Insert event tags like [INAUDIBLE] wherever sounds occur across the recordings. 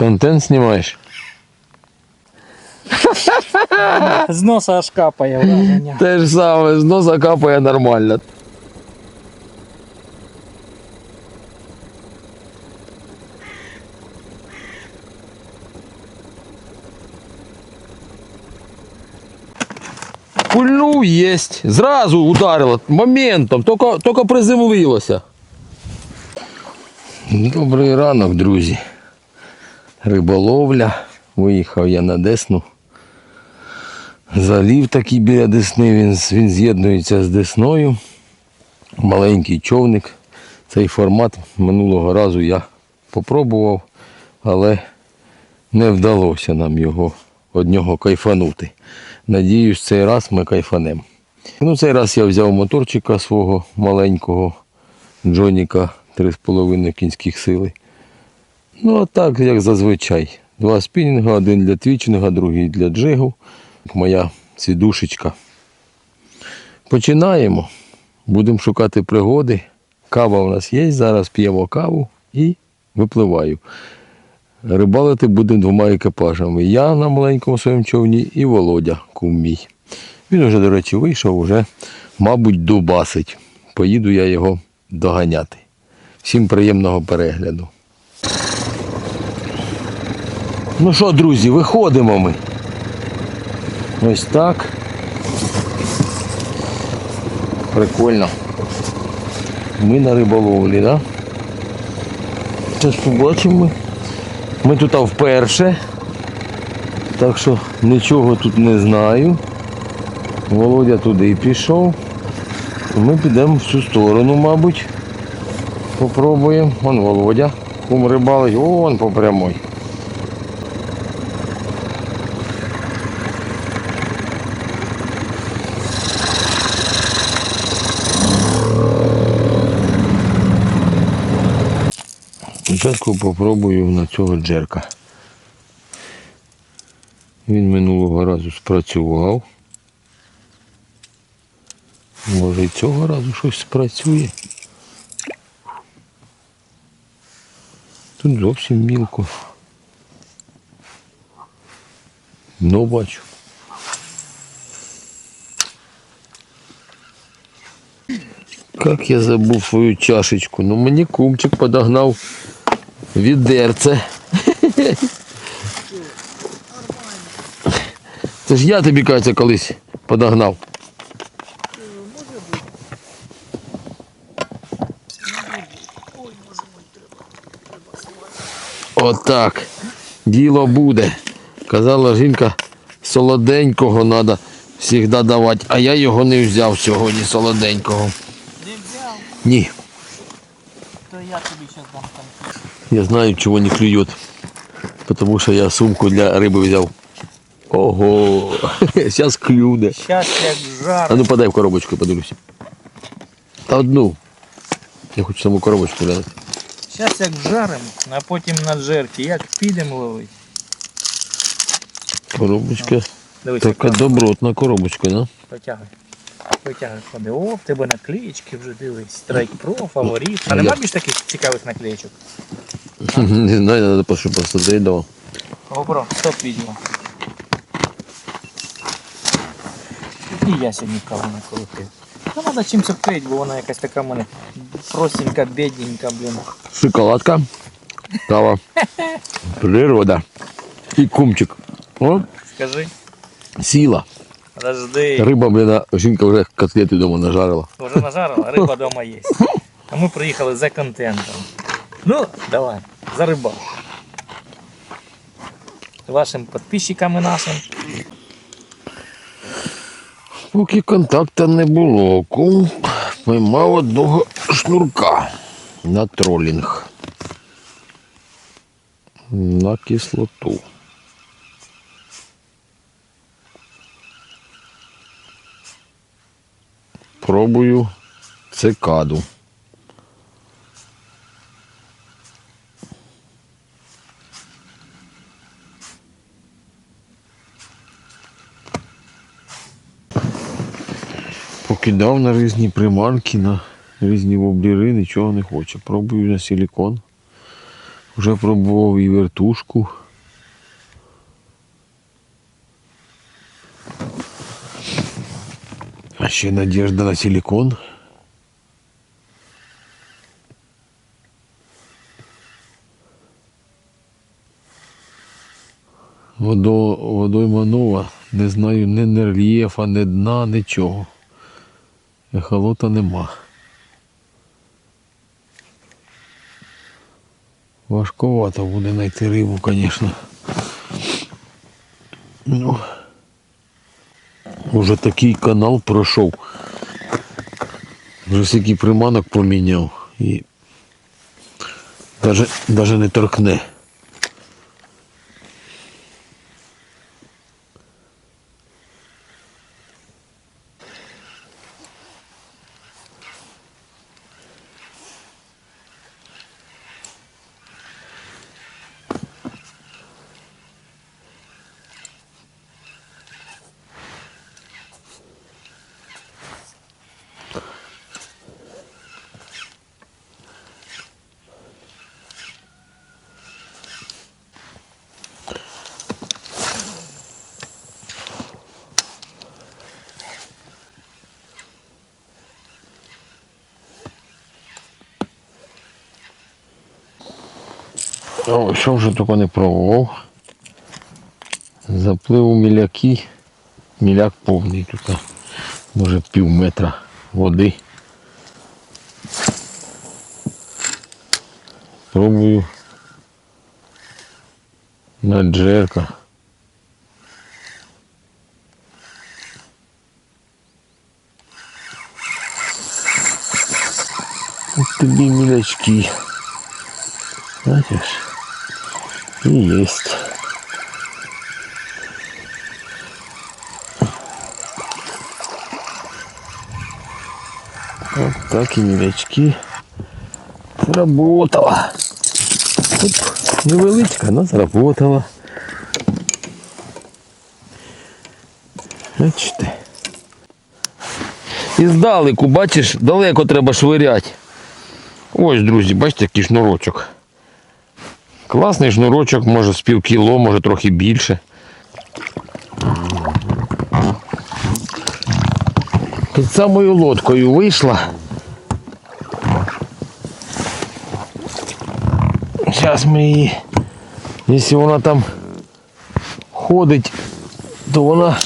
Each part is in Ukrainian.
Контент знімаєш? З носа аж капає враження. Те ж саме, з носа капає нормально. Пульнув єсть. Зразу ударило. Моментом, тільки, тільки приземлилося. Добрий ранок, друзі. Риболовля. Виїхав я на Десну. Залів такий біля Десни, він, він з'єднується з Десною. Маленький човник. Цей формат минулого разу я попробував, але не вдалося нам його од нього кайфанути. Надіюсь, цей раз ми кайфанемо. Ну, цей раз я взяв моторчика свого маленького Джоніка 3,5 кінських сили. Ну, а так, як зазвичай. Два спінінга, один для твічинга, другий для джигу. Моя сідушечка. Починаємо. Будемо шукати пригоди. Кава у нас є, зараз п'ємо каву і випливаю. Рибалити будемо двома екіпажами. Я на маленькому своєму човні і Володя, кум мій. Він уже, до речі, вийшов, уже, мабуть, дубасить. Поїду я його доганяти. Всім приємного перегляду. Ну що, друзі, виходимо ми. Ось так. Прикольно. Ми на риболовлі, так? Зараз побачимо ми. Ми тут вперше. Так що нічого тут не знаю. Володя туди пішов. Ми підемо в цю сторону, мабуть. Попробуємо. Вон Володя. Кум рибалить, вон по прямой. Спочатку попробую на цього джерка. Він минулого разу спрацював. Може і цього разу щось спрацює. Тут зовсім мілко. Ну бачу. Как я забув свою чашечку. Ну мені кумчик подогнав відерце. Це ж я тобі кажеться колись подогнав. Отак. Діло буде. Казала жінка, солоденького треба завжди давати, а я його не взяв сьогодні солоденького. Не взяв, Ні. То я тобі зараз дам там. Я знаю, чего не клюет. Потому что я сумку для рыбы взял. Ого, [LAUGHS] сейчас клюне. Щас як А ну подай в коробочку, подивлюся. Одну. Я хочу саму коробочку глянути. Щас як жарим, а потім на жерки. Як підемо ловити. Коробочка. Дивись, Така як добротна коробочка, да? Потягай. Потягай, ходи. О, в тебе наклеєчки вже дивись. Страйк Про, фаворит. А нема більш таких цікавих наклеєчок? Не знаю, надо просто просто доїдав. GoPro, стоп відео. І я сьогодні каву наколотив. Ну, треба чимось обклеїти, бо вона якась така в мене простенька, бідненька, блін. Шоколадка, кава, природа і кумчик. О, Скажи. сіла. Подожди. Риба, блін, жінка вже котлети вдома нажарила. Вже нажарила, риба вдома є. А ми приїхали за контентом. Ну, давай, за рибалку. Вашим підписчикам і нашим. Поки контакта не було, кум поймав одного шнурка на тролінг. На кислоту. Пробую цикаду. Покидав на різні приманки, на різні вобліри, нічого не хоче. Пробую на силікон. Вже пробував і вертушку. А ще надежда на силикон. Водо, водойма нова. Не знаю ні, ні рельєфа, ні дна, нічого. Ехолота нема. Важковато буде знайти рибу, звісно. Ну, уже такий канал пройшов. Вже всякий приманок поміняв і навіть не торкне. О, що вже тільки не пробував. Заплив у міляки. Міляк повний тут. Може пів метра води. Пробую на джерка. Тобі мілячки. Бачиш? І єсть. Вот так и мелячки. Сработала. Оп, невеличка, але сработала. Бачите. І здалеку, бачиш, далеко треба швиряти. Ось, друзі, бачите, який шнурочок. Класний шнурочок, може з пів кіло, може трохи більше. Під самою лодкою вийшла. Зараз ми її, якщо вона там ходить, то вона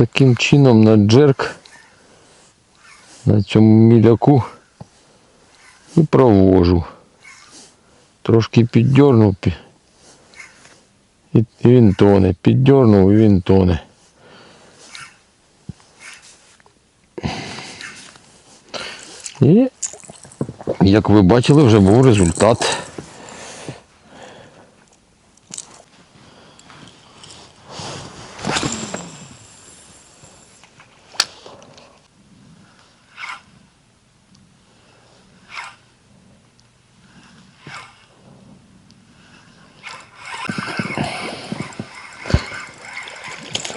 таким чином на джерк на цьому міляку і провожу. Трошки піддернув і він тоне. Піддернув і він тоне. І, як ви бачили, вже був результат.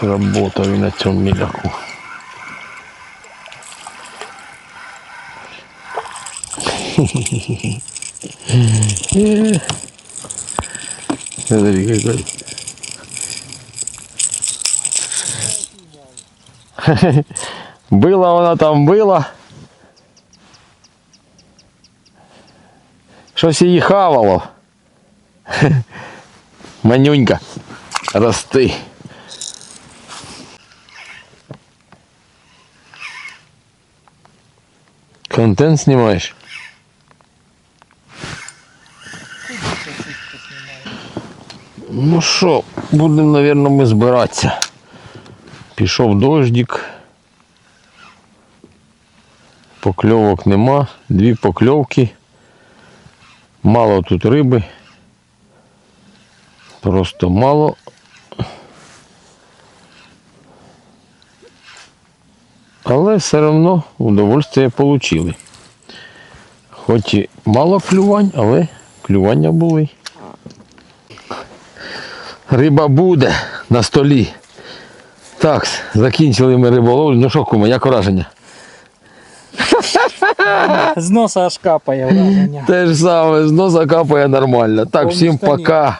Работав і на цьому міляку. Смотри, какой. Была вона там била. Щось її хавало. Манюнька. Рости. Контент знімаєш? Ну що, будемо, мабуть, ми збиратися. Пішов дождик. Покльовок нема. Дві покльовки. Мало тут риби. Просто мало. Але все одно удовольствие отримали. Хоч і мало клювань, але клювання були. Риба буде на столі. Так, закінчили ми риболовлю. Ну що, кума, як враження? З носа аж капає враження. Те ж саме, з носа капає нормально. Так, Повні всім пока.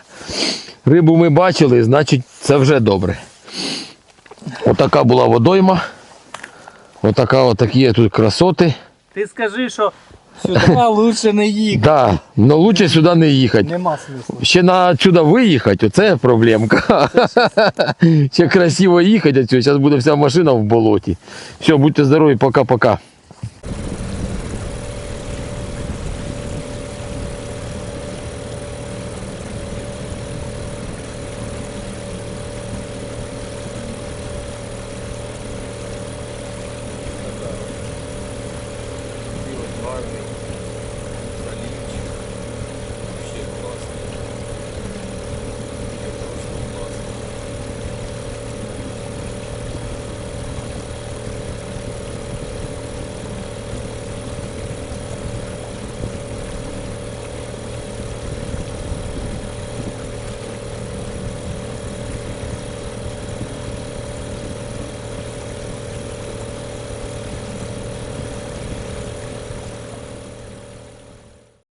Рибу ми бачили, значить це вже добре. Отака була водойма. Отака, отакі є тут красоти. Ти скажи, що сюди [LAUGHS] лучше не їхати. Да, но лучше сюди не їхати. Нема смислу. Ще на сюди виїхати, оце проблемка. [LAUGHS] Ще красиво їхати отсюда. Зараз буде вся машина в болоті. Все, будьте здорові, пока-пока.